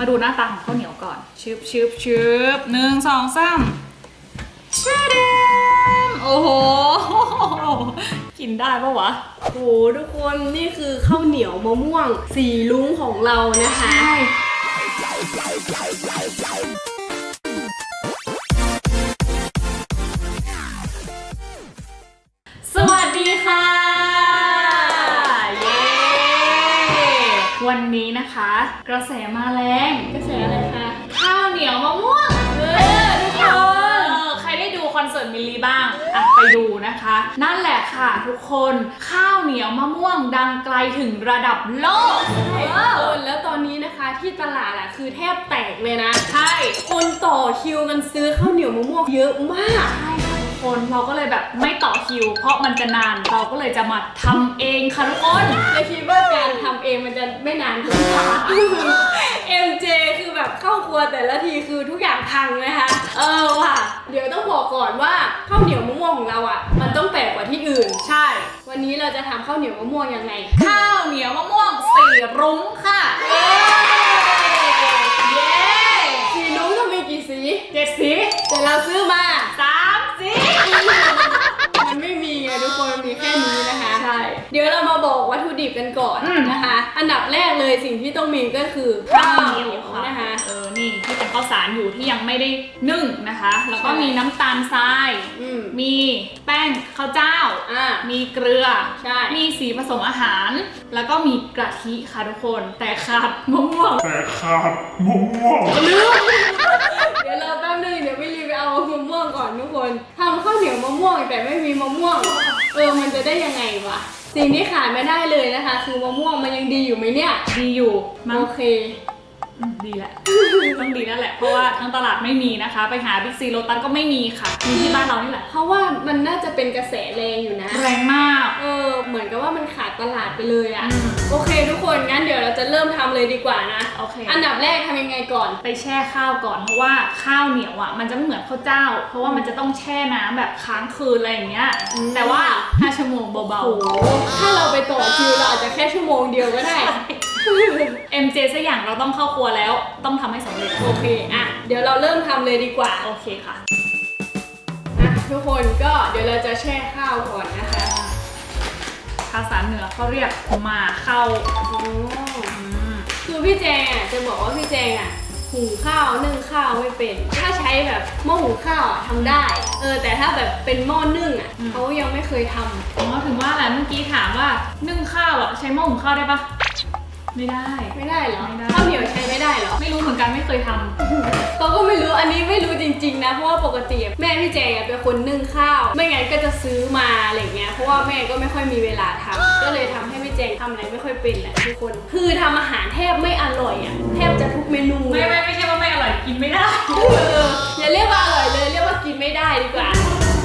มาดูหน้าตาของข้าวเหนียวก่อนชึบชึบชึบหนึ่งสองสามชาดมโอ้โห กินได้ปะวะโอ้โหทุกคนนี่คือข้าวเหนียวมะม่วงสีลุ้งของเรานะคะ วันนี้นะคะ กระแสมาแรงกระแสอะไรคะข้าวเหนียวมะม่วงเออทุกคนเออใครได้ดูคอนเสิร์ตมิลลีบ้างอะไปดูนะคะ นั่นแหละค่ะ ทุกคนข้าวเหนียวมะม่วงดังไกลถึงระดับโลกใช่เอทุกคอนแล้วตอนนี้นะคะที่ตลาดอะคือแทบแตกเลยนะ ใช่ คนต่อคิวกันซื้อข้าวเหนียวมะม่วงเยอะมาก ใช่ ค่ะทุกคนเราก็เลยแบบไม่ต่อคิว เพราะมันจะนานเราก็เลยจะมาทำเองค่ะทุกคนและคิดว่าการทำเองมันจะไม่นานเกินไป MJ คือแบบเข้าครัวแต่ละทีคือทุกอย่างพังนะคะ เออว่ะ เดี๋ยวต้องบอกก่อนว่าข้าวเหนียวมะม่วงของเราอะ มันต้องแปลกกว่าที่อื่น ใช่ วันนี้เราจะทำข้าวเหนียวมะม่วงยังไง ข้าวเหนียวมะม่วงสีรุ้งค่ะเย้สีลุ้งต้องมีกี่สีเจ็ดสีแต่เราซื้อมา สาม สีมันไม่มีไงทุกคนมันมีแค่นี้นะคะ ใช่ เดี๋ยวเรามาบอกวัตถุดิบกันก่อนอืมนะคะ อันดับแรกเลยสิ่งที่ต้องมีก็คือข้าข้าววเหเหนีนียยววค่ะนะคะ เออ นี่ที่เป็นข้าวสารอยู่ที่ยังไม่ได้นึ่งนะคะ แล้วก็ใช่มีน้ำตาลทราย อืม มีแป้งข้าวเจ้า อ่า มีเกลือ ใช่ มีสีผสมอาหาร แล้วก็มีกะทิค่ะทุกคน แต่ขาดมะม่วงแต่ขาดมะม่วง เดี๋ยวเราแป๊บนึงเดี๋ยวไปรีวิว เอามะม่วงก่อนทุกคนทำข้าวเหนียวมะม่วงแต่ไม่มีมะม่วง เออมันจะได้ยังไงวะสิ่งที่ขาดไม่ได้เลยนะคะ คือมะม่วงมันยังดีอยู่ไหมเนี่ยดีอยู่มั้ง โอเค อืมดีแหละ ต้องดีนั่นแหละ เพราะว่าทั้งตลาดไม่มีนะคะ ไปหาบิ๊กซีโ o ตัสก็ไม่มีค่ะ มีที่บ้านเรานี่แหละ เพราะว่ามันน่าจะเป็นกระแสแรงอยู่นะ แรงมาก เออเหมือนกับว่ามันขาดตลาดไปเลยอะอืมโอเคทุกคนงั้นเดี๋ยวเราจะเริ่มทำเลยดีกว่านะโอเค อันดับแรกทำยังไงก่อน ไปแช่ข้าวก่อนเพราะว่าข้าวเหนียวอะมันจะไม่เหมือนข้าวเจ้า เพราะว่ามันจะต้องแช่น้ำแบบค้างคืนอะไรอย่างเงี้ยอืมแต่ว่า5ชั่วโมงเบาโอ้โหถ้าเราไปต่อคิวเราอาจจะแค่ชั่วโมงเดียวก็ได้ ๆ MJ สักอย่างเราต้องเข้าครัวแล้ว ต้องทำให้สำเร็จโอเคอะเดี๋ยวเราเริ่มทำเลยดีกว่า โอเคค่ะ อะทุกคนก็เดี๋ยวเราจะแช่ข้าวก่อนนะคะ ภาษาเหนือเขาเรียกหมาเข้าอ๋ออืมคือพี่แจงอะจะบอกว่าพี่แจงอะหุงข้าวนึ่งข้าวไม่เป็น ถ้าใช้แบบหม้อหุงข้าวอะทำได้ เออ แต่ถ้าแบบเป็นหม้อนึ่งอะเขายังไม่เคยทำอ๋อถึงว่าแหละเมื่อกี้ถามว่านึ่งข้าวอะใช้หม้อหุงข้าวได้ปะ ไม่ได้ ไม่ได้เหรอไม่ได้ ข้าวเหนียวใช้ไม่ได้เหรอ ไม่รู้เหมือนกันไม่เคยทำเขาก็ไม่รู้อันนี้ไม่รู้จริงๆนะ เพราะว่าปกติแม่พี่แจงอะเป็นคนนึ่งข้าว ไม่งั้นก็จะซื้อมาอะไรเงี้ย เพราะว่าแม่ก็ไม่ค่อยมีเวลาทำก็เลยทำให้พี่แจงทำอะไรไม่ค่อยเป็นแหละทุกคน คือทำอาหารแทบไม่อร่อยอะ แทบจะทุกเมนู ไม่ไม่ไม่ใช่ว่าไม่อร่อยกินไม่ได้เอออย่าเรียกว่าอร่อยเลยเรียกว่ากินไม่ได้ดีกว่า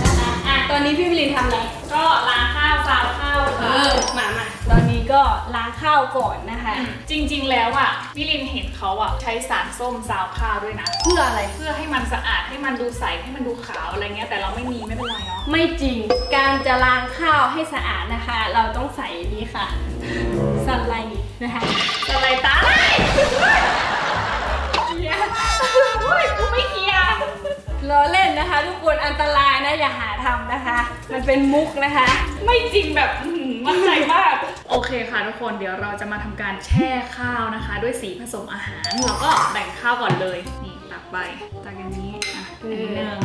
นะคะอะตอนนี้พี่มิลินทำอะไร ก็ล้างข้าวซาวข้าวเอค่ะอมามาตอนนี้ ก็ล้างข้าวก่อนนะคะ จริงๆ แล้วอะพี่ลินเห็นเขาอะใช้สารส้มซาวข้าวด้วยนะ เพื่ออะไรเพื่อให้มันสะอาดให้มันดูใสให้มันดูขาวอะไรเงี้ยแต่เราไม่มีไม่เป็นไรเนาะไม่จริง การจะล้างข้าวให้สะอาดนะคะ เราต้องใส่นี้ค่ะสไลด์นะคะอะไรตาเฮียโอ้ยกูไม่เฮียล้อเล่นนะคะ ทุกคนอันตรายนะอย่าหาทำนะคะ มันเป็นมุกนะคะ ไม่จริงแบบอื้อหือ มั่นใจมาก โอเคค่ะทุกคนเดี๋ยวเราจะมาทำการแช่ข้าวนะคะ ด้วยสีผสมอาหารแล้วก็แบ่งข้าวก่อนเลย นี่ตักไปตักอย่างนี้อะอันนี้หนึ่ง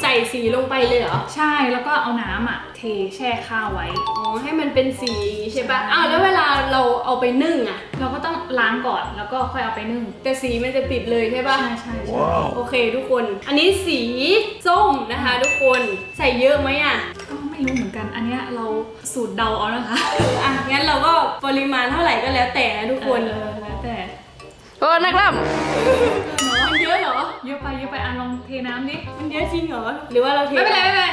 ใส่สีลงไปเลยเหรอ ใช่แล้วก็เอาน้ำอะเทแช่ข้าวไว้ อ๋อ ให้มันเป็นสีใช่ปะอ้าวแล้วเวลาเราเอาไปนึ่งอะเราก็ต้องล้างก่อนแล้วก็ค่อยเอาไปนึ่ง แต่สีมันจะติดเลยใช่ปะใช่ใช่ใช่โอเคทุกคน อันนี้สีส้มนะคะ ทุกคน ใส่เยอะไหมอะก็ไม่ รู้เหมือนกันอันเนี้ยเราสูตรเดาเอานะคะอะงั้นเราก็ปริมาณเท่าไหร่ก็แล้วแต่นะทุกคนเออแล้วแต่โอ้นักล่ำมันเยอะเหรอเยอะไปเยอะไปอะลองเทน้ำดิมันเยอะจริงเหรอหรือว่าเราเทไม่เป็นไรไม่เป็นไร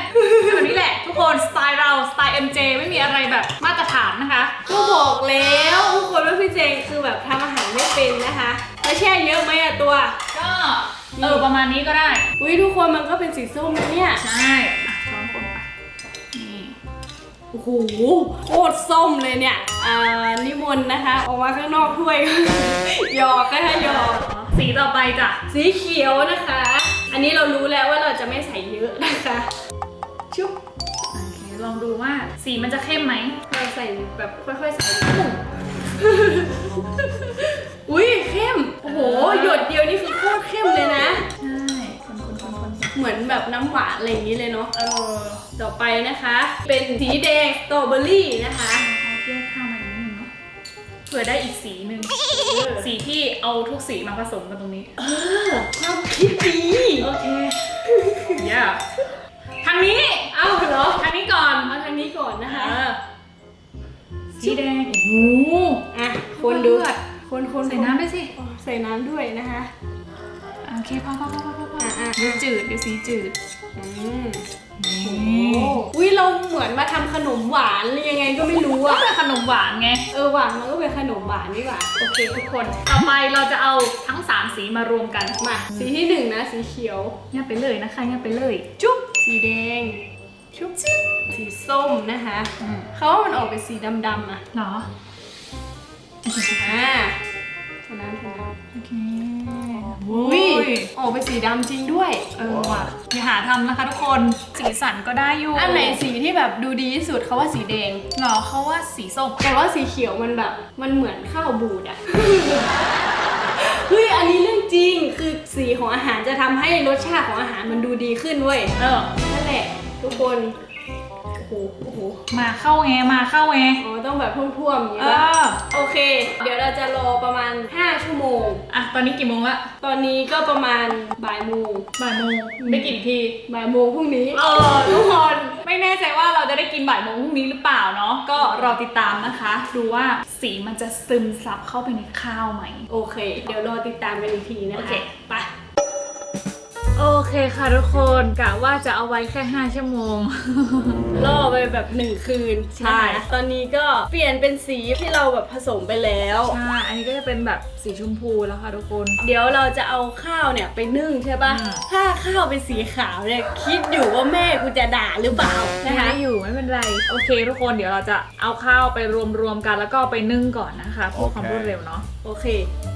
แบบนี้แหละทุกคนสไตล์เราสไตล์ MJ ไม่มีอะไรแบบมาตรฐานนะคะก็บอกแล้วทุกคนว่าพี่เจงคือแบบทำอาหารไม่เป็นนะคะแล้วแช่เยอะไหมอะตัว ก็เออประมาณนี้ก็ได้ อุ้ยทุกคนมันก็เป็นสีส้มนะเนี่ย ใช่ โอ้โหโคตรส้มเลยเนี่ย อ่า นิมนต์นะคะ ออกมาข้างนอกถ้วย หยอกนะคะหยอก สีต่อไปจ้ะ สีเขียวนะคะ อันนี้เรารู้แล้วว่าเราจะไม่ใส่เยอะนะคะ ชุบโอเคลองดูว่าสีมันจะเข้มไหมเราใส่แบบค่อยๆใส่ปุ๊บอุ้ยเข้ม โอ้โห หยดเดียวนี่คือโคตรเข้มเลยนะ เหมือนแบบน้ำหวานอะไรอย่างนี้เลยเนาะเออต่อไปนะคะ เป็นสีแดงสตรอเบอรี่นะคะเอาแยกข้าวมาอีกนิดนึงเนาะเผื่อได้อีกสีหนึ่งสีที่เอาทุกสีมาผสมกันตรงนี้ เออความคิดดีโอเคเย่ทางนี้เอ้าเหรอทางนี้ก่อนเอาทางนี้ก่อนนะคะเออสีแดงโอ้โหอะคนดูเลือดคนคนใส่น้ำด้วยสิอ๋อใส่น้ำด้วยนะคะโอ เคพอพอพอพอพอพออะอะเดี๋ยวจืดเดี๋ยวสีจืดอืมนี่อุ้ยเราเหมือนมาทำขนมหวานหรือยังไงก็ไม่รู้ก็อะเป็นขนมหวานไง เออหวานมันก็เป็นขนมหวานนี่หว่าโอเคทุกคน ต่อไปเราจะเอาทั้ง 3 สีมารวมกันมาสีที่หนึ่งนะสีเขียว เงียบไปเลยนะคะเงียบไปเลย จุ๊บสีแดง ชุบจิ๊บสีส้มนะคะ อืม เขาว่ามันออกเป็นสีดำๆอะเหรอ อ่า เท่านั้นเท่านั้นโอเคอุ้ยออกเป็นสีดำจริงด้วย เออว่ะอย่าหาทำนะคะทุกคน สีสันก็ได้อยู่อันไหนสีที่แบบดูดีที่สุดเขาว่าสีแดงเหรอเขาว่าสีส้มแต่ว่าสีเขียวมันแบบ มันเหมือนข้าวบูดอะเฮ้ย อันนี้เรื่องจริง คือสีของอาหารจะทำให้รสชาติของอาหารมันดูดีขึ้นเว้ย เออ นั่นแหละ ทุกคนโอ้โหโอ้โหมาเข้าไงมาเข้าไงอ๋อต้องแบบท่วมๆอย่างเอนี้ป่ะอโอเค เดี๋ยวเราจะรอประมาณ 5 ชั่วโมง อะตอนนี้กี่โมงละตอนนี้ก็ประมาณบ่ายโมงบ่ายโมงได้กี่ทีบ่ายโมงพรุ่งนี้ เออทุกคนไม่แน่ใจว่าเราจะได้กินบ่ายโมงพรุ่งนี้หรือเปล่าเนาะก็รอติดตามนะคะ ดูว่าสีมันจะซึมซับเข้าไปในข้าวไหม โอเค เดี๋ยวรอติดตามกันอีกทีนะคะโอเคไป โอเคค่ะทุกคนกะว่าจะเอาไว้แค่ 5 ชั่วโมง ล่อไปแบบหนึ่งคืนใช่นะคะตอนนี้ก็เปลี่ยนเป็นสีที่เราแบบผสมไปแล้ว ใช่ อันนี้ก็จะเป็นแบบสีชมพูแล้วค่ะทุกคน เดี๋ยวเราจะเอาข้าวเนี่ยไปนึ่งใช่ปะอืม ถ้าข้าวเป็นสีขาวเนี่ยคิดอยู่ว่าแม่กูจะด่าหรือเปล่านะนะคะคะ อยู่ไม่เป็นไร โอเค ทุกคนเดี๋ยวเราจะเอาข้าวไปรวมๆกันแล้วก็เอาไปนึ่งก่อนนะคะเพื่อความโอเครวดเร็วเนาะ โอเคโอ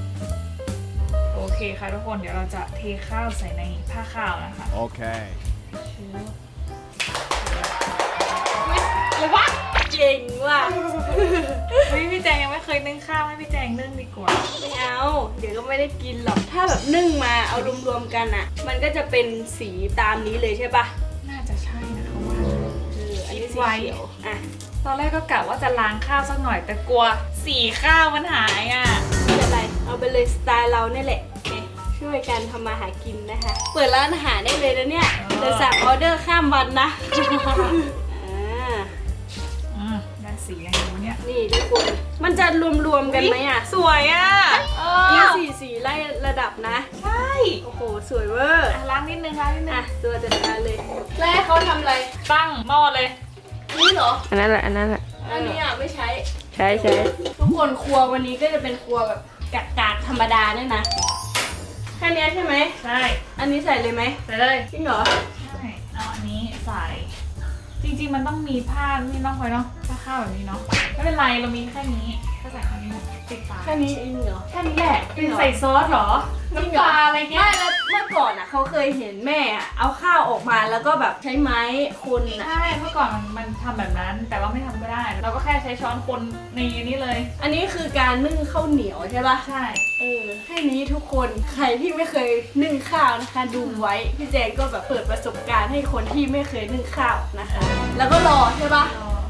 เคค่ะทุกคนเดี๋ยวเราจะเทข้าวใส่ในผ้าข้าวนะคะ Okay. เลยวะเก่งว่ะเฮ้ยพี่แจงยังไม่เคยนึ่งข้าวให้พี่แจงนึ่งดีกว่าไม่เอา เดี๋ยวก็ไม่ได้กินหรอกถ้าแบบนึ่งมาเอารวมๆกันอะมันก็จะเป็นสีตามนี้เลยใช่ปะน่าจะใช่นะคะว่าเอออันนี้คิดสีไว้เขียวอะตอนแรกก็กะว่าจะล้างข้าวสักหน่อยแต่กลัวสีข้าวมันหายอะไม่เป็นไรเอาไปเลยสไตล์เราเนี่ยแหละเนี่ย ช่วยกันทำมาหากินนะคะ เปิดร้านอาหารได้เลยนะเนี่ยเออจะสั่งออเดอร์ข้ามวันนะอ่าอืมได้สีอะไรวะเนี่ยนี่ทุกคน มันจะรวมๆกันไหมอะสวยอะเอมีอสี่สีไล่ระดับนะ ใช่โอ้โห สวยเวอร์ อะล้างนิดนึงล้างนิดนึอะงตัวจัดการเลย แล้วให้เขาทำอะไร ตั้งหม้อเลยนี่เหรอ อันนั้นแหละอันนั้นแหละอันนี้อะไม่ใช้ ใช้ใช้ทุกคนครัววันนี้ก็จะเป็นครัวแบบกากๆธรรมดาเนี่ยนะ แค่เนี้ยใช่ไหม ใช่ อันนี้ใส่เลยไหมใส่เลย จริงเหรอ ใช่เอาอันนี้ใส่ จริงๆมันต้องมีผ้านี่น้องพลอยเนาะผ้าข้าวแบบนี้เนาะ ไม่เป็นไรเรามีแค่นี้ก็ ใส่แค่นี้ติดฝาแค่นี้เองเหรอ แค่นี้แหละเป็นใส่ซอสเหรอน้ำปลาอะไรเงี้ไม่ยแล้วเมื่อก่อนอะเขาเคยเห็นแม่อะเอาข้าวออกมาแล้วก็แบบใช้ไม้คนอะ ใช่เมื่อก่อนมันมันทำแบบนั้น แต่ว่าไม่ทำก็ได้ เราก็แค่ใช้ช้อนคนในนี้เลย อันนี้คือการนึ่งข้าวเหนียวใช่ปะใช่ เออแค่นี้ทุกคนใครที่ไม่เคยนึ่งข้าวนะคะ ดูไว้พี่แจงก็แบบเปิดประสบการณ์ให้คนที่ไม่เคยนึ่งข้าวนะคะ แล้วก็รอใช่ปะ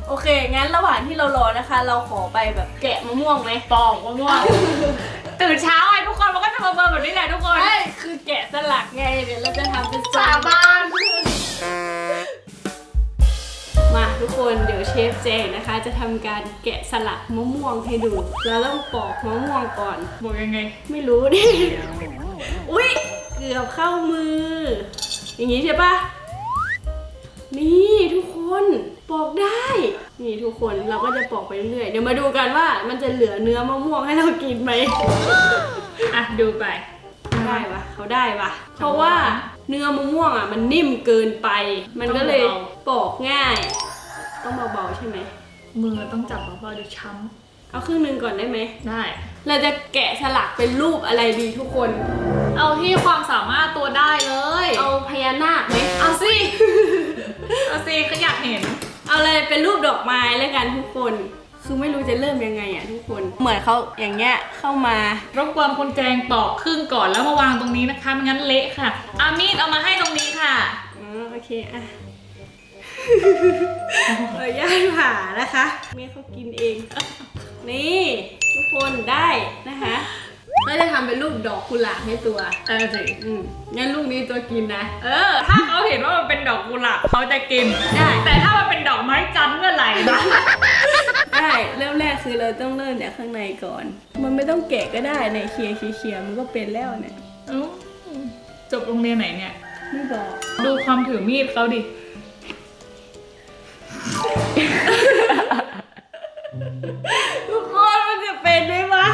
โอเค งั้นระหว่างที่เรารอนะคะ เราขอไปแบบแกะมะม่วงไหมปอกมะม่วง ตื่นเช้าไอ้ทุกคนมันก็จะมาเบิร์แบบนี้แหละทุกคนใช่คือแกะสลักไง เดี๋ยวเราจะทำเป็นสาบาน มาทุกคนเดี๋ยวเชฟแจงนะคะ จะทำการแกะสลักมะม่วงให้ดู เราต้องปอกมะม่วงก่อน บอกยังไง ไม่รู้ดิ อุ้ยเกือบเข้ามือ อย่างนี้ใช่ปะนี่ทุกคน ปอกได้ นี่ทุกคนเราก็จะปอกไปเรื่อยๆเดี๋ยวมาดูกันว่ามันจะเหลือเนื้อมะม่วงให้เรากินไหมอะดูไป ได้ปะเขาได้ปะเพราะว่าเนื้อมะม่วงอะมันนิ่มเกินไป มันก็เลยต้องเบาปอกง่าย ต้องเบาๆใช่ไหมมือต้องจับเบาๆเดี๋ยวช้เอาครึ่งหนึ่งก่อนได้ไหมได้เราจะแกะสลักเป็นรูปอะไรดีทุกคน เอาที่ความสามารถตัวได้เลย เอาพญานาคไหมเอาสิ เอาสิก็อยากเห็น เอาเลยเป็นรูปดอกไม้แล้วกันทุกคน คือไม่รู้จะเริ่มยังไงอะทุกคน เหมือนเขาอย่างเงี้ยเข้ามารบกวนคนแจงปอกครึ่งก่อนแล้วมาวางตรงนี้นะคะไม่งั้นเละค่ะอามีดเอามาให้ตรงนี้ค่ะ อ๋อโอเคอะเอาย่าผ่านะคะแม่เขากินเอง นี่ ทุกคนได้นะคะ เราจะทำเป็นรูปดอกกุหลาบให้ตัวเออสิอืมงั้นลูกนี้ตัวกินนะ เออ ถ้าเขาเห็นว่ามันเป็นดอกกุหลาบเขาจะกิน ได้ แต่ถ้ามันเป็นดอกไม้จันทร์เมื่อไหร่นะได้เริ่มแรกคือเราต้องเริ่มจากข้างในก่อน มันไม่ต้องแกะก็ได้ในยเคลียร์เคลียร์มันก็เป็นแล้วเนี่ยอื้อจบโรงเรียนไหนเนี่ย ไม่บอกดูความถือมีดเขาดิ ทุกคนมันจะเป็นไหมวะ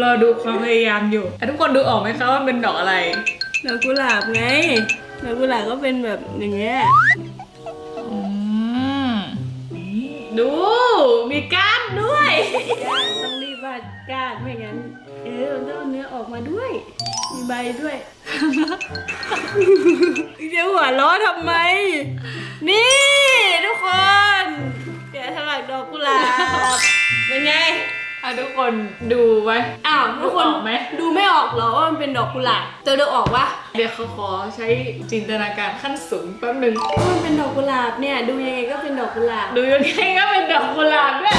รอดูความพยายามอยู่อะทุกคนดูออกไหมคะว่าเป็นดอกอะไร ดอกกุหลาบไง ดอกกุหลาบก็เป็นแบบอย่างเงี้ยอืมนี่ดู มีก้านด้วยก้านต้องรีบวาดก้านไม่งั้น เออมันต้องเอาเนื้อออกมาด้วย มีใบด้วยจะหัวล้อทำไม นี่ทุกคนแกะสลักดอกกุหลาบเป็นไงอ่ะทุกคนดูไว้ อ้าวทุกคนดูออกไหม ดูไม่ออกเหรอว่ามันเป็นดอกกุหลาบเจอเดอออกปะเดี๋ยวเขาขอใช้จินตนาการขั้นสูงแป๊บหนึ่งว่ามันเป็นดอกกุหลาบเนี่ย ดูยังไงก็เป็นดอกกุหลาบดูยังไงก็เป็นดอกกุหลาบด้วย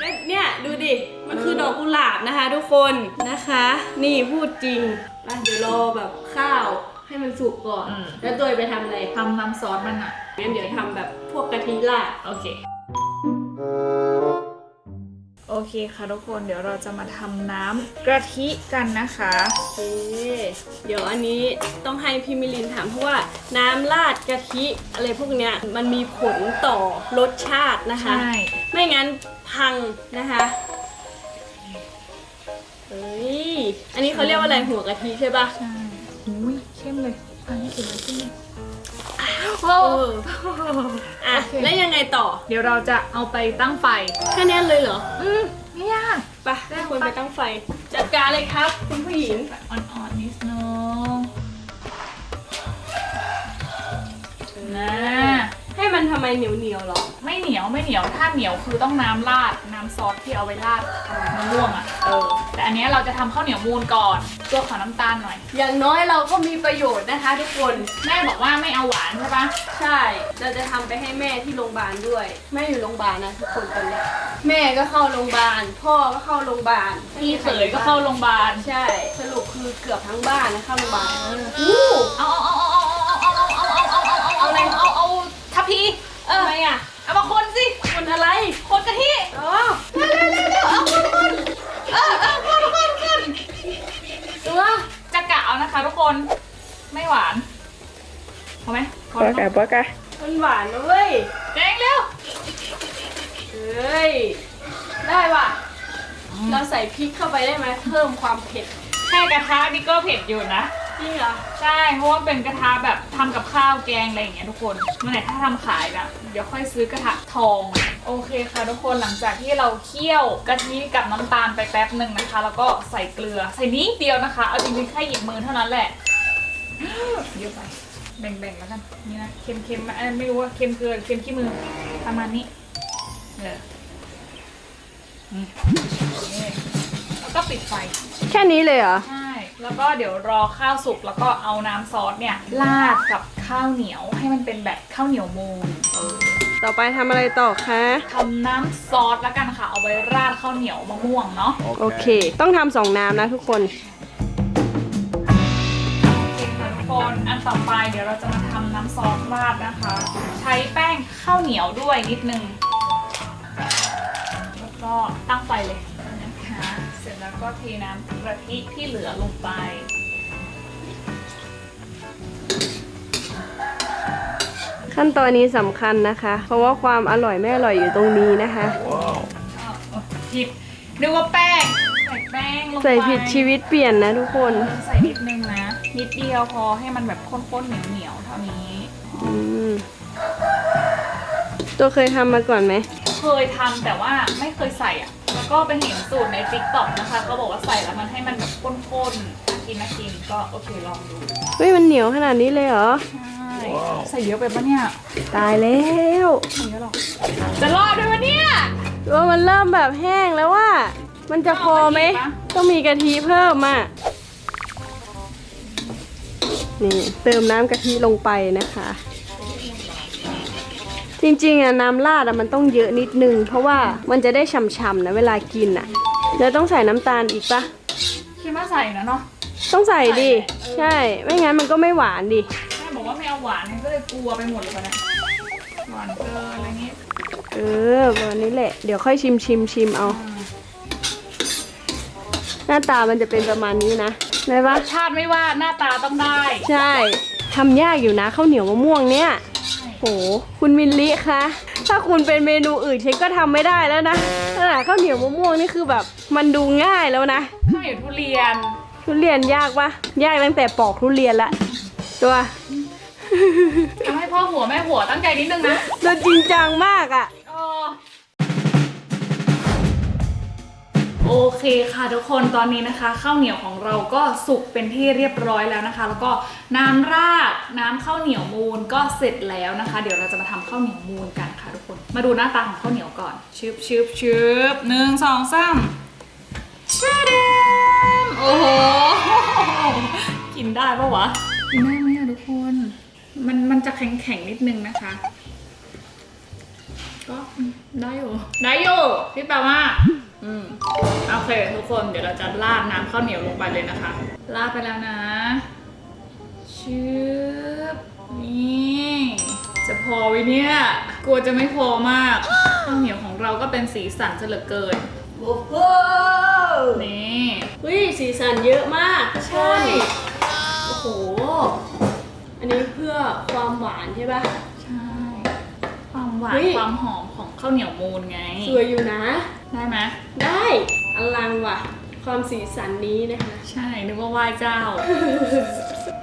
แล้วเนี่ยดูดิ มันคือดอกกุหลาบนะคะทุกคนนะคะ นี่พูดจริงไปเดี๋ยวรอแบบข้าวให้มันสุกก่อนแล้วตัวไปทำอะไรทำน้ำซอสมันอะงั้นเดี๋ยวทำแบบพวกกะทิราด โอเค โอเคค่ะทุกคนเดี๋ยวเราจะมาทำน้ำกะทิกันนะคะโอเคเดี๋ยวอันนี้ต้องให้พี่มิลินถามเพราะว่าน้ำราดกะทิอะไรพวกเนี้ยมันมีผลต่อรสชาตินะคะ ใช่ไม่งั้นพังนะคะเฮ้ยอันนี้เขาเรียกว่าอะไรหัวกะทิใช่ปะ ใช่อุ้ยเข้มเลยอันนี้ถึงเข้มเลยเอออะโอเค แล้วยังไงต่อเดี๋ยวเราจะเอาไปตั้งไฟ แค่นี้เลยเหรออืมไม่ยากไปให้คนไปตั้งไฟ จัดการเลยครับ คุณผู้หญิง อ่อนๆนิดนึงนะให้ มันทำไมเหนียวเหนียวๆหรอ ไม่เหนียวไม่เหนียวถ้าเหนียวคือต้องน้ำราดน้ำซอสที่เอาไว้ราดมะม่วงอะเออแต่อันเนี้ยเราจะทำข้าวเหนียวมูนก่อนตัวขอน้ำตาลหน่อย อย่างน้อยเราก็มีประโยชน์นะคะ ทุกคน แม่บอกว่าไม่เอาหวานใช่ปะใช่ เราจะทำไปให้แม่ที่โรงพยาบาลด้วย แม่อยู่โรงพยาบาลนะทุกคนตอนเนี้ยแม่ก็เข้าโรงพยาบาล พ่อก็เข้าโรงพยาบาลพี่เขยก็เข้าโรงพยาบาลใช่ สรุปคือเกือบทั้งบ้านนะเข้าโรงพยาบาลอู้เอาเอาเอาเอาเอาเอาเอาเอาเอาเอาเอาเอาอะไรเอาเอา ทัพพีเออทำไมอะ เอามาคนสิคนอะไร คนกะทิอ๋อเร็วเร็วเร็วเร็วเอาคนคนเออเออคนคนคนตัวจะกะเอานะคะทุกคน ไม่หวานพอไหมพอแล้วเนอะมันหวานนะเว้ยแดงเร็วเฮ้ย ได้ว่ะ เราใส่พริกเข้าไปได้ไหมเพิ่มความเผ็ด แค่กระทะนี่ก็เผ็ดอยู่นะ จริงเหรอ ใช่เพราะว่าเป็นกระทะแบบทำกับข้าวแกงอะไรอย่างเงี้ยทุกคนเมื่อไหร่ถ้าทำขายนะเดี๋ยวค่อยซื้อกระทะทอง โอเคค่ะทุกคนหลังจากที่เราเคี่ยวกะทิกับน้ำตาลไปแป๊บหนึ่งนะคะ แล้วก็ใส่เกลือใส่นิดเดียวนะคะเอาจริงๆแค่หยิบมือเท่านั้นแหละเยอะไปแบ่งๆแล้วกันนี่นะเค็มๆมาเอ้ยไม่รู้ว่าเค็มเกลือหรือเค็มขี้มือประมาณนี้เอออืมนี่แล้วก็ปิดไฟ แค่นี้เลยเหรอ ใช่ แล้วก็เดี๋ยวรอข้าวสุกแล้วก็เอาน้ำซอสเนี่ยราดกับข้าวเหนียวให้มันเป็นแบบข้าวเหนียวมูนเออต่อไปทำอะไรต่อคะทำน้ำซอสแล้วกันค่ะ เอาไว้ราดข้าวเหนียวมะม่วงเนาะโอเค ต้องทำสองน้ำนะทุกคนโอเคค่ะทุกคนอันต่อไปเดี๋ยวเราจะมาทำน้ำซอสราดนะคะ ใช้แป้งข้าวเหนียวด้วยนิดนึงแล้วก็ตั้งไฟเลยนะคะ เสร็จแล้วก็เทน้ำกะทิที่เหลือลงไปขั้นตอนนี้สำคัญนะคะ เพราะว่าความอร่อยไม่อร่อยอยู่ตรงนี้นะคะอ้าวผิดนึกว่าแป้ง ใส่แป้งลงไป ใส่ผิดชีวิตเปลี่ยนนะทุกคนใส่นิดนึงนะ นิดเดียวพอให้มันแบบข้นๆเหนียวๆเท่านี้ อืมตัวเคยทำมาก่อนไหม เคยทำแต่ว่าไม่เคยใส่อะแล้ว ก็ก็ไปเห็นสูตรใน t ิ k t o k นะคะก็บอกว่าใส่แล้วมันให้มันแบบข้นๆน่ากินน่ากินก็โอเคลองดูเฮ้ยมันเหนียวขนาดนี้เลยเหรอ ใช่ใส่เยอะไปปะเนี่ยตายแล้วไม่เยอะหรอกจะรอดด้วยวะเนี่ย ว่ามันเริ่มแบบแห้งแล้วว่า มันจะพอไหม เอากะทิปะ ต้องมีกะทิเพิ่มอะ นี่เติมน้ำกะทิลงไปนะคะ จริงๆอะน้ำราดอะมันต้องเยอะนิดนึง เพราะว่ามันจะได้ฉ่ำๆนะเวลากินอะแล้วต้องใส่น้ำตาลอีกปะคิดว่าใส่นะเนาะต้องใส่ดิใส่ใช่ ไม่งั้นมันก็ไม่หวานดิแม่บอกว่าไม่เอาหวานก็เลยกลัวไปหมดเลยปะเนี่ยหวานเกินอะไรเงี้ยเออวันนี้แหละ เดี๋ยวค่อยชิมชิมชิมเอา หน้าตามันจะเป็นประมาณนี้นะได้ปะรสชาติไม่ว่าหน้าตาต้องได้ ใช่ทำยากอยู่นะข้าวเหนียวมะม่วงเนี่ย โห คุณมิลลิคะ ถ้าคุณเป็นเมนูอื่นเช็คก็ทำไม่ได้แล้วนะขนาดข้าวเหนียวมะม่วงนี่คือแบบ มันดูง่ายแล้วนะ ข้าวเหนียวทุเรียน ทุเรียนยากปะยากตั้งแต่ปอกทุเรียนละ ตัวทำให้พ่อหัวแม่หัวตั้งใจนิดนึงนะ ตัวจริงจังมากอะ่ โอเคค่ะทุกคนตอนนี้นะคะข้าวเหนียวของเราก็สุกเป็นที่เรียบร้อยแล้วนะคะ แล้วก็น้ำราดน้ำข้าวเหนียวมูนก็เสร็จแล้วนะคะ เดี๋ยวเราจะมาทำข้าวเหนียวมูนกันค่ะทุกคน มาดูหน้าตาของข้าวเหนียวก่อนชึบชึบชึบหนึ่งสองสามชาดมโอ้โหกินได้ปะวะกินได้ไหมอะทุกคน มันมันจะแข็งแข็งๆนิดนึงนะคะ ก็ได้อยู่ได้อยู่พี่แปลว่า อืมโอเคทุกคนเดี๋ยวเราจะราดน้ำข้าวเหนียวลงไปเลยนะคะราดไปแล้วนะชืบนี่จะพอไว้เนี่ย กลัวจะไม่พอมากข้าวเหนียวของเราก็เป็นสีสันซะเหลือเกินโอ้โหนี่เฮ้ยสีสันเยอะมากทุกคนโอ้โห อันนี้เพื่อความหวานใช่ปะใช่ ความหวาเฮ้นยความหอมของข้าวเหนียวมูนไงสวยอยู่นะ ได้ไหม ได้อลังว่ะ ความสีสันนี้นะคะ ใช่ นึกว่าไหว้เจ้า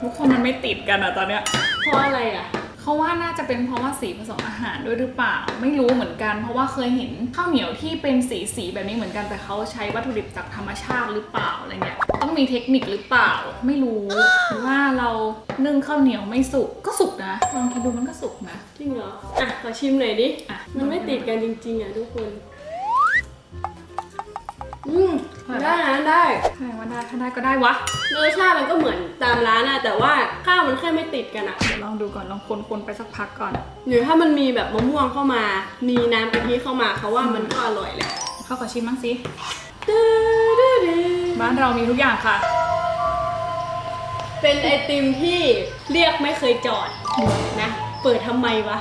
ทุกคนมันไม่ติดกันอะตอนเนี้ยเพราะอะไรอะ เขาว่าน่าจะเป็นเพราะว่าสีผสมอาหารด้วยหรือเปล่า ไม่รู้เหมือนกัน เพราะว่าเคยเห็นข้าวเหนียวที่เป็นสีสีๆแบบนี้เหมือนกันแต่เขาใช้วัตถุดิบจากธรรมชาติหรือเปล่าอะไรเงี้ยต้องมีเทคนิคหรือเปล่า ไม่รู้หรือว่าเรานึ่งข้าวเหนียวไม่สุกก็สุกนะลองคิดดูมันก็สุกนะ จริงเหรอ อะ ขอชิมหน่อยดิ อะ มันไม่ติดกันจริงๆอะทุกคน ได้นได้ใช่ว่าได้ถ้าได้ก็ได้วะรสชาติมันก็เหมือนตามร้านอะแต่ว่าข้าวมันแค่ไม่ติดกันอะเดี๋ยวลองดูก่อนลองคนๆไปสักพักก่อน หรือถ้ามันมีแบบมะม่วงเข้ามา มีน้ำกะทิเข้ามาเขาว่ามันก็อร่อยแหละเข้าขอชิมบ้างสิบ้านเรามีทุกอย่างค่ะ เป็นไอติมที่เรียกไม่เคยจอดนะ เปิดทำไมวะ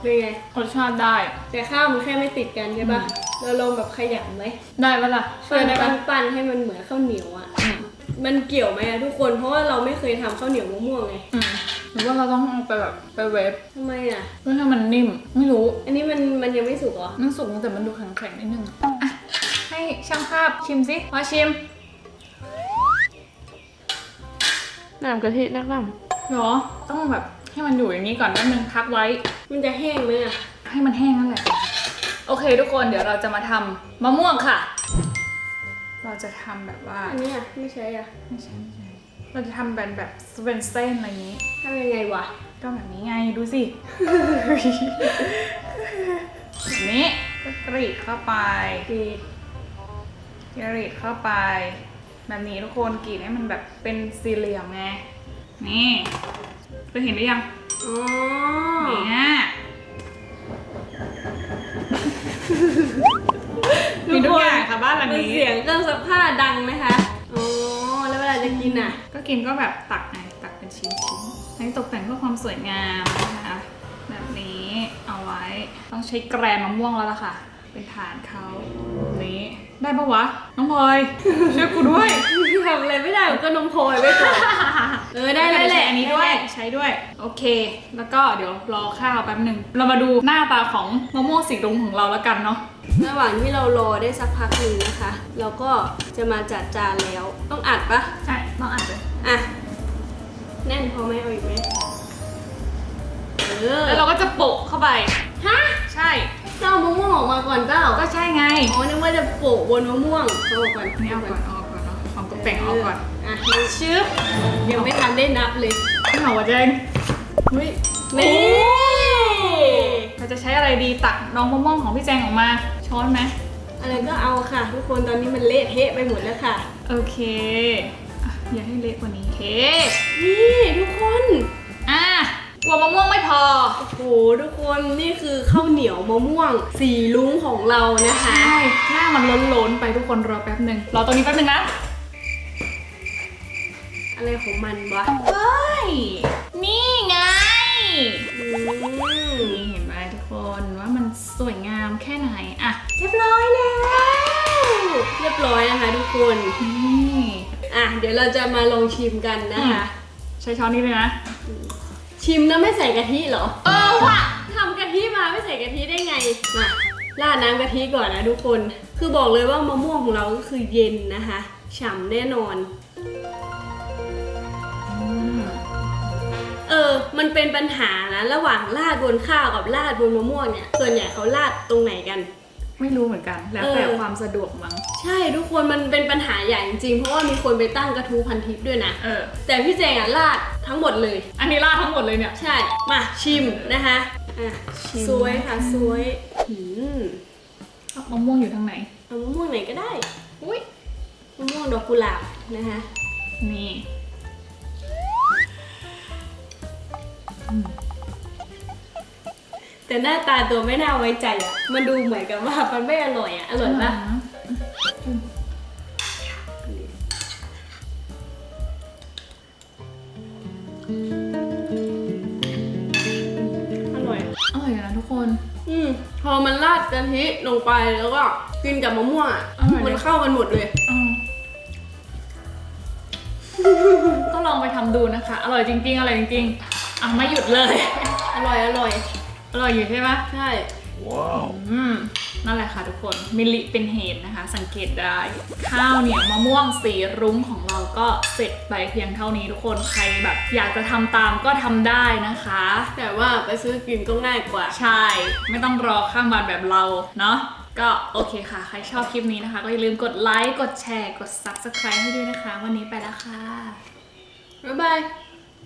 เป็นไงรสชาติได้ แต่ข้าวมันแค่ไม่ติดกันใช่ปะ เราลองแบบขยำไหมได้ปะล่ะช่วยได้ปะ ปั้นปั้นๆให้มันเหมือนข้าวเหนียวอะอืม มันเกี่ยวไหมอะทุกคน เพราะว่าเราไม่เคยทำข้าวเหนียวมะม่วงไงอืมหรือว่าเราต้องเอาไปแบบไปเวฟทำไมอะเพื่อให้มันนิ่ม ไม่รู้อันนี้มันมันยังไม่สุกเหรอ มันสุกแต่มันดูแข็งๆนิดนึงอะให้ช่างภาพชิมสิพอชิมน้ำกะทินักน้เหรอต้องแบบให้มันอยู่อย่างนี้ก่อนแป๊บนึงพักไว้ำมันจะแห้งไหมอะให้มันแห้งนั่นแหละ โอเคทุกคนเดี๋ยวเราจะมาทำมะม่วงค่ะ เราจะทำแบบว่าอันนี้อะไม่ใช่อะไม่ใช่ไม่ใช่ เราจะทำเป็นแบบเป็นเส้นอะไรอย่างนี้ ทำยังไงวะก็แบบนี้ไงดูสิ แบบนี้ก็กรีดเข้าไป กรีดกรีดเข้าไป แบบนี้ทุกคนกรีดให้มันแบบเป็นสี่เหลี่ยมไง นี่เคยเห็นหรือยังอ๋อ เนี่ยมีทุกอย่างค่ะบ้าน หลังมันนี้ เสียงเครื่องซักผ้าดังไหมคะอ๋อแล้วเวลาจะกินอะก็กินก็แบบตักไงตักเป็นชิ้นๆให้ตกแต่งเพื่อความสวยงามนะคะแบบนี้เอาไว้ต้องใช้แกรนมะม่วงแล้วล่ะค่ะ เป็นฐานเขาแบบนี้ได้ปะวะ น้องพลอยช่วยกูด้วย ทำอะไรไม่ได้มันก็นมโพยไว้ก่อน เออได้ได้แหละอันนี้ด้วยใช้ด้วย โอเค แล้วก็เดี๋ยวรอข้าวแป๊บหนึ่งเรามาดูหน้าตาของมะม่วงสีรุ้งของเราแล้วกันเนาะระหว่างที่เรารอได้สักพักหนึ่งนะคะ เราก็จะมาจัดจานแล้ว ต้องอัดปะใช่ต้องอ่านเลยอะ แน่นพอไหมเอาอีกไหมเออแล้วเราก็จะโปะเข้าไปฮะใช่ท เจ้ามะม่วงออกมาก่อนเปล่าก็ใช่ไงอ๋อนึกว่าจะโปะบนมะม่วงเอาออกก่อนนี่เอาก่อนเอาก่อนเอาของตกแต่งเอาก่อนอะชึบยังไม่ทันได้นับเลยไม่เอาวะเจงเฮ้ยนี่เราจะใช้อะไรดีตักน้องมะม่วงของพี่แจงออกมา ช้อนไหมอะไรก็เอาค่ะ ทุกคนตอนนี้มันเละเทะไปหมดแล้วค่ะ โอเคอะอย่าให้เละกว่านี้โอเคนี่ทุกคนอะ กลัวมะม่วงไม่พอ โอ้โหทุกคนนี่คือข้าวเหนียวมะม่วงสีลุงของเรานะคะ ใช่หน้ามันล้นๆไปทุกคนรอแป๊บหนึ่งรอตรงนี้แป๊บหนึ่งนะ อะไรของมันวะเฮ้ย นี่ไง อืมนี่เห็นไหมทุกคนว่ามันสวยงามแค่ไหนอะเรียบร้อยแล้ว เรียบร้อยนะคะทุกคน นี่อะเดี๋ยวเราจะมาลองชิมกันนะคะ ใช้ช้อนนี้เลยนะ ชิมนะไม่ใส่กะทิเหรอ เออว่ะทำกะทิมาไม่ใส่กะทิได้ไง มาราดน้ำกะทิก่อนนะทุกคน คือบอกเลยว่ามะม่วงของเราก็คือเย็นนะคะ ฉ่ำแน่นอน เออ มันเป็นปัญหานะ ระหว่างราดบนข้าวกับราดบนมะม่วงเนี่ย ส่วนใหญ่เขาราดตรงไหนกัน ไม่รู้เหมือนกัน แล้วแต่เออความสะดวกมั้ง ใช่ทุกคนมันเป็นปัญหาใหญ่จริงๆเพราะว่ามีคนไปตั้งกระทู้พันทิปด้วยนะเออแต่พี่เจงอะราดทั้งหมดเลย อันนี้ราดทั้งหมดเลยเนี่ย ใช่ มาชิมนะคะอะชิมสวยค่ะสวยหืมเอามะม่วงอยู่ทางไหนเอามะม่วงไหนก็ได้อุ้ยมะม่วงดอกกุหลาบนะคะนี่ แต่หน้าตาตัวไม่น่าไว้ใจอะ มันดูเหมือนกับว่ามันไม่อร่อยอะ อร่อยปะอร่อย อร่อยอยู่นะทุกคน อืมพอมันราดกะทิลงไปแล้วก็กินกับมะม่วงอะอร่อยเลย มันเข้ากันหมดเลย อืมก็ลองไปทำดูนะคะ อร่อยจริงๆ อร่อยจริงๆ อะไม่หยุดเลย อร่อยอร่อย อร่อยอยู่ใช่ปะใช่อืมนั่นแหละค่ะทุกคนมิลลิเป็นเหตุนะคะ สังเกตได้ ข้าวเหนียวมะม่วงสีรุ้งของเราก็เสร็จไปเพียงเท่านี้ทุกคนใครแบบ อยากจะทำตามก็ทำได้นะคะ แต่ว่าไปซื้อกินก็ง่ายกว่า ใช่ ไม่ต้องรอข้ามวันแบบเราเนาะก็โอเคค่ะ ใครชอบคลิปนี้นะคะ ก็อย่าลืมกดไลค์ กดแชร์ กด subscribe ให้ด้วยนะคะ วันนี้ไปแล้วค่ะ บ๊ายบาย